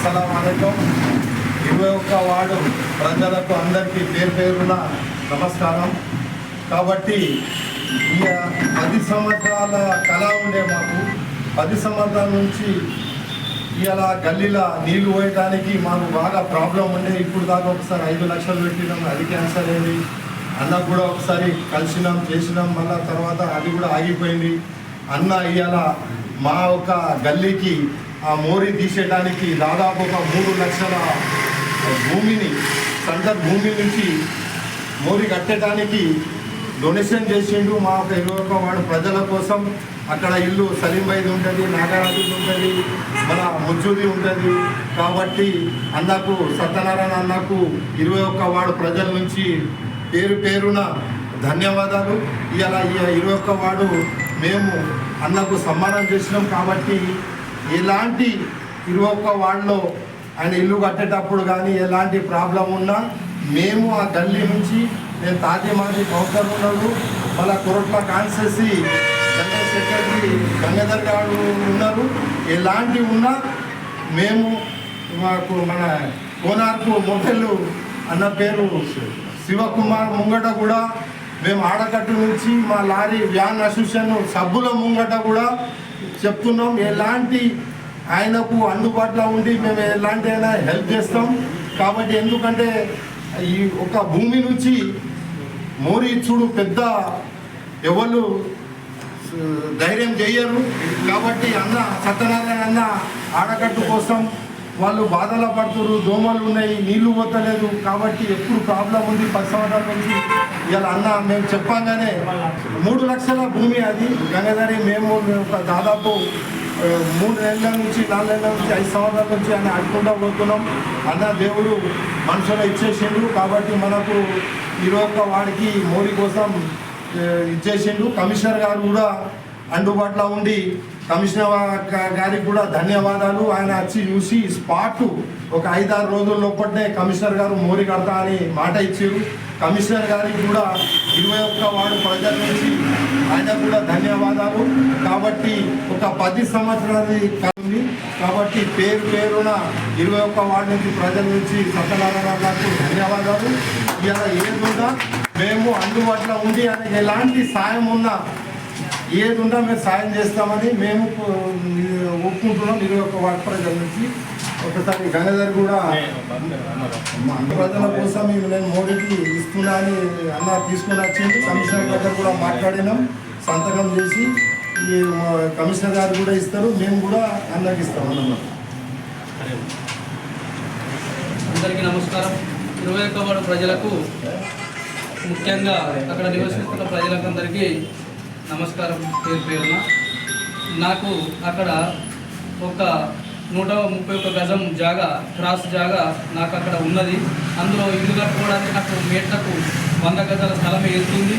అస్సలం అయికం ఇరవై ఒక్క వార్డు ప్రజలకు అందరికీ పేరు పేరున నమస్కారం. కాబట్టి ఈ పది సంవత్సరాల కళ ఉండే మాకు. పది సంవత్సరాల నుంచి ఇలా గల్లీలో నీళ్ళు పోయడానికి మాకు బాగా ప్రాబ్లం ఉండే. ఇప్పుడు దాకా ఒకసారి ఐదు లక్షలు పెట్టినాం అది క్యాన్సర్ అయింది. అన్న కూడా ఒకసారి కలిసినాం చేసినాం. మళ్ళీ తర్వాత అది కూడా ఆగిపోయింది. అన్న ఇవాళ మా ఒక గల్లీకి ఆ మోరీ తీసేయడానికి దాదాపు ఒక మూడు లక్షల భూమిని సెంటర్ భూమి నుంచి మోరీ కట్టడానికి డొనేషన్ చేసిండు మా యొక్క ఇరవై వాడు. ప్రజల కోసం అక్కడ ఇల్లు సలీంబైది ఉంటుంది నాగరాజు ఉంటుంది మన ముజ్జుది ఉంటుంది. కాబట్టి అన్నకు సత్యనారాయణ అన్నకు ఇరవై ఒక్క వాడు ప్రజల నుంచి పేరు పేరున ధన్యవాదాలు. ఇలా ఇరవై ఒక్క వాడు మేము అన్నకు సమ్మానం చేసినాం కాబట్టి ఎలాంటి ఇరవై ఒక్క వార్డులో ఆయన ఇల్లు కట్టేటప్పుడు కానీ ఎలాంటి ప్రాబ్లం ఉన్నా మేము ఆ గల్లీ నుంచి నేను తాజీ మాజీ కౌన్సిలర్ ఉన్నాడు మళ్ళా కొరట్ల కాన్సెసి జనరల్ సెక్రటరీ గంగాధర్ గారు ఉన్నారు. ఎలాంటి ఉన్నా మేము మాకు మన కోనార్కు మొబైల్ అన్న పేరు శివకుమార్ ముంగట కూడా మేము ఆడకట్టు నుంచి మా లారీ వ్యాన్ అసోసియేషన్ సభ్యుల ముంగట కూడా చెప్తున్నాం ఎలాంటి ఆయనకు అందుబాటులో ఉండి మేము ఎలాంటి అయినా హెల్ప్ చేస్తాం. కాబట్టి ఎందుకంటే ఈ ఒక భూమి నుంచి మోరీ చూడు పెద్ద ఎవరు ధైర్యం చేయరు. కాబట్టి అన్న సత్యనారాయణ అన్న ఆడకట్టు కోసం వాళ్ళు బాధల పడుతున్నారు దోమలు ఉన్నాయి నీళ్ళు పోతలేదు. కాబట్టి ఎప్పుడు ప్రాబ్లం ఉంది పది సంవత్సరాల నుంచి ఇలా అన్న మేము చెప్పంగానే మూడు లక్షల భూమి అది. గంగాధరి మేము ఒక దాదాపు మూడు నెలల నుంచి నాలుగు నెలల నుంచి ఐదు సంవత్సరాల నుంచి ఆయన అడుకుంటా పోతున్నాం. అన్న దేవుడు మనుషులు ఇచ్చేసిండు. కాబట్టి మనకు ఈరోజు వాడికి మోడీ కోసం ఇచ్చేసిండు. కమిషనర్ గారు కూడా అందుబాటులో ఉండి కమిషనర్ గారికి కూడా ధన్యవాదాలు. ఆయన వచ్చి చూసి స్పాట్ ఒక ఐదారు రోజుల లోపలనే కమిషనర్ గారు మోరి కడతా అని మాట ఇచ్చారు. కమిషనర్ గారికి కూడా ఇరవై ఒక్క వార్డు ప్రజల నుంచి ఆయన కూడా ధన్యవాదాలు. కాబట్టి ఒక పది సంవత్సరాలు కలిగి కాబట్టి పేరు పేరున ఇరవై ఒక్క వార్డు నుంచి ప్రజల నుంచి సత్యనారాయణ గారికి ధన్యవాదాలు. ఇలా ఏదున్నా మేము అందుబాటులో ఉండి ఆయనకి ఎలాంటి సాయం ఉన్నా ఏది ఉన్నా మేము సాయం చేస్తామని మేము ఒప్పుకుంటున్నాం. ఇరవై ఒక్క వార్డు ప్రజల నుంచి. ఒకసారి గంగాధర్ కూడా మా ప్రజల కోసం నేను మోడీకి ఇస్తున్నా అని అన్న తీసుకుని వచ్చింది కమిషనర్ దగ్గర కూడా మాట్లాడినాం. సంతకం చేసి ఈ కమిషనర్ గారు కూడా ఇస్తారు. మేము కూడా అన్నకి ఇస్తాం అన్నమాట. అందరికీ నమస్కారం. ఇరవై ఒక్క ప్రజలకు ముఖ్యంగా అక్కడ నివసిస్తున్న ప్రజలకందరికీ నమస్కారం పేరు పేరున. నాకు అక్కడ ఒక నూట ముప్పై ఒక్క గజం జాగా క్రాస్ జాగా నాకు అక్కడ ఉన్నది. అందులో ఇల్లు కట్టుకోవడానికి నాకు మేట్లకు వంద గజాల స్థలమే వెళ్తుంది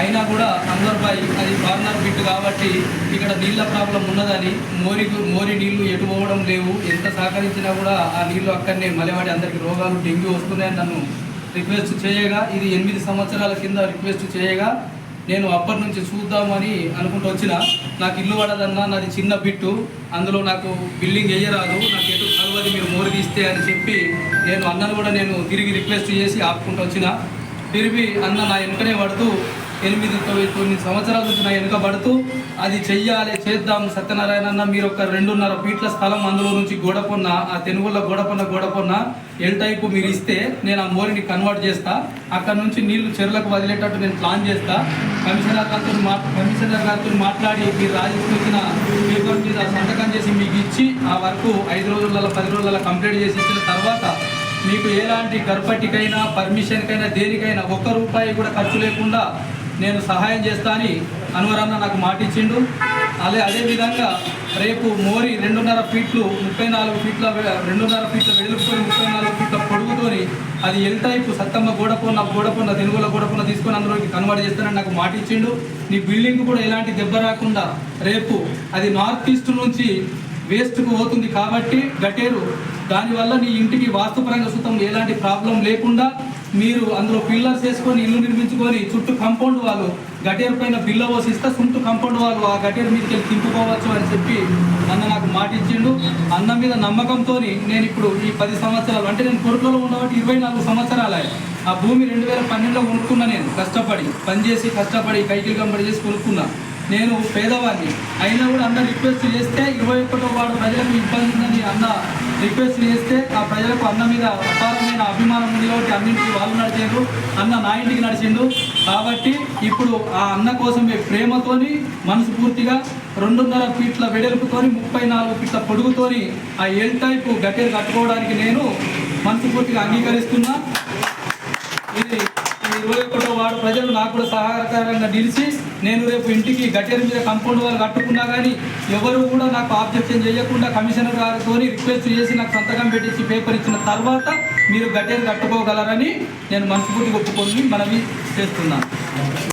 అయినా కూడా అందరిపై అది కార్నర్ బిట్ కాబట్టి ఇక్కడ నీళ్ళ ప్రాబ్లం ఉన్నదని మోరి మోరి నీళ్ళు ఎటు పోవడం లేవు. ఎంత సహకరించినా కూడా ఆ నీళ్ళు అక్కడనే మలవాడి అందరికి రోగాలు డెంగ్యూ వస్తున్నాయని నన్ను రిక్వెస్ట్ చేయగా ఇది ఎనిమిది సంవత్సరాల కింద రిక్వెస్ట్ చేయగా నేను అప్పటి నుంచి చూద్దామని అనుకుంటూ వచ్చిన. నాకు ఇల్లు పడదన్నా నాది చిన్న బిట్టు. అందులో నాకు బిల్డింగ్ వేయరాదు. నాకు ఎటు కలవది మీరు మోరి తీస్తే అని చెప్పి నేను అన్నను కూడా నేను తిరిగి రిక్వెస్ట్ చేసి ఆపుకుంటూ వచ్చిన. తిరిగి అన్న నా వెనుకనే పడుతూ ఎనిమిది తొమ్మిది తొమ్మిది సంవత్సరాల నుంచి నా వెనుకబడుతూ అది చెయ్యాలి చేద్దాం సత్యనారాయణ అన్న మీరు ఒక రెండున్నర ఫీట్ల స్థలం అందులో నుంచి గోడపొన్న ఆ తెనుగుల గోడపొన్న గోడపొన్న ఎల్ టైపు మీరు ఇస్తే నేను ఆ మోరిని కన్వర్ట్ చేస్తా. అక్కడ నుంచి నీళ్ళు చెరులకు వదిలేటట్టు నేను ప్లాన్ చేస్తా. కమిషనర్ గారితో మా కమిషనర్ గారితో మాట్లాడి మీరు రాజకీయ పేపర్ మీద సంతకం చేసి మీకు ఇచ్చి ఆ వర్క్ ఐదు రోజులలో పది రోజుల కంప్లీట్ చేసి ఇచ్చిన తర్వాత మీకు ఎలాంటి గర్భటికైనా పర్మిషన్కైనా దేనికైనా ఒక్క రూపాయి కూడా ఖర్చు లేకుండా నేను సహాయం చేస్తా అని అన్వరన్న నాకు మాట ఇచ్చిండు. అదే అదేవిధంగా రేపు మోరి రెండున్నర ఫీట్లు ముప్పై నాలుగు ఫీట్ల రెండున్నర ఫీట్ల వెలుపుకొని ముప్పై నాలుగు ఫీట్ల పొడుగుతోని అది ఎల్ టైపు సత్తమ్మ గోడపొన్న గోడపొన్న తెలుగుల గోడపొన్న తీసుకొని అందులోకి కన్వర్ట్ చేస్తానని నాకు మాట ఇచ్చిండు. నీ బిల్డింగ్ కూడా ఎలాంటి దెబ్బ రాకుండా రేపు అది నార్త్ ఈస్ట్ నుంచి వేస్ట్కు పోతుంది కాబట్టి గటేరు. దానివల్ల నీ ఇంటికి వాస్తుపరంగా సుతం ఎలాంటి ప్రాబ్లం లేకుండా మీరు అందులో పిల్లర్స్ వేసుకొని ఇల్లు నిర్మించుకొని చుట్టూ కంపౌండ్ వాళ్ళు గటేరు పైన బిల్ల పోసిస్తే చుట్టూ కంపౌండ్ వాళ్ళు ఆ గటేరు మీదకి వెళ్ళి తింపుకోవచ్చు అని చెప్పి అన్న నాకు మాట ఇచ్చిండు. అన్న మీద నమ్మకంతో నేను ఇప్పుడు ఈ పది సంవత్సరాలు అంటే నేను కొడుకులో ఉన్నవాటి ఇరవై నాలుగు సంవత్సరాలే. ఆ భూమి రెండు వేల పన్నెండులో కొనుక్కున్నా నేను కష్టపడి పనిచేసి కష్టపడి కైకిలు కంపడి చేసి కొనుక్కున్నా. నేను పేదవాడిని అయినా కూడా అన్న రిక్వెస్ట్ చేస్తే ఇరవై ఒకటో వాడు ప్రజలకు ఇబ్బంది ఉందని అన్న రిక్వెస్ట్ చేస్తే ఆ ప్రజలకు అన్న మీద ఆయన అభిమానం ఉంది కాబట్టి అన్నింటికి వాళ్ళు నడిచారు అన్న నా ఇంటికి నడిచిండు. కాబట్టి ఇప్పుడు ఆ అన్న కోసమే ప్రేమతోని మనస్ఫూర్తిగా రెండున్నర ఫీట్ల వెడల్పుతోని ముప్పై నాలుగు ఫీట్ల పొడుగుతోని ఆ ఎల్ టైప్ గట్టెలు కట్టుకోవడానికి నేను మనస్ఫూర్తిగా అంగీకరిస్తున్నా. ఇది ఇరవై వాడు ప్రజలు నాకు కూడా సహకారంగా నిలిచి నేను రేపు ఇంటికి గట్టెల మీద కంపౌండ్ వాళ్ళు కట్టుకున్నా కానీ ఎవరు కూడా నాకు ఆబ్జెక్షన్ చేయకుండా కమిషనర్ గారితో రిక్వెస్ట్ చేసి నాకు సంతకం పెట్టించి పేపర్ ఇచ్చిన తర్వాత మీరు గట్టెలు కట్టుకోగలరని నేను మనస్ఫూర్తి ఒప్పుకొని మనవి చేస్తున్నాను.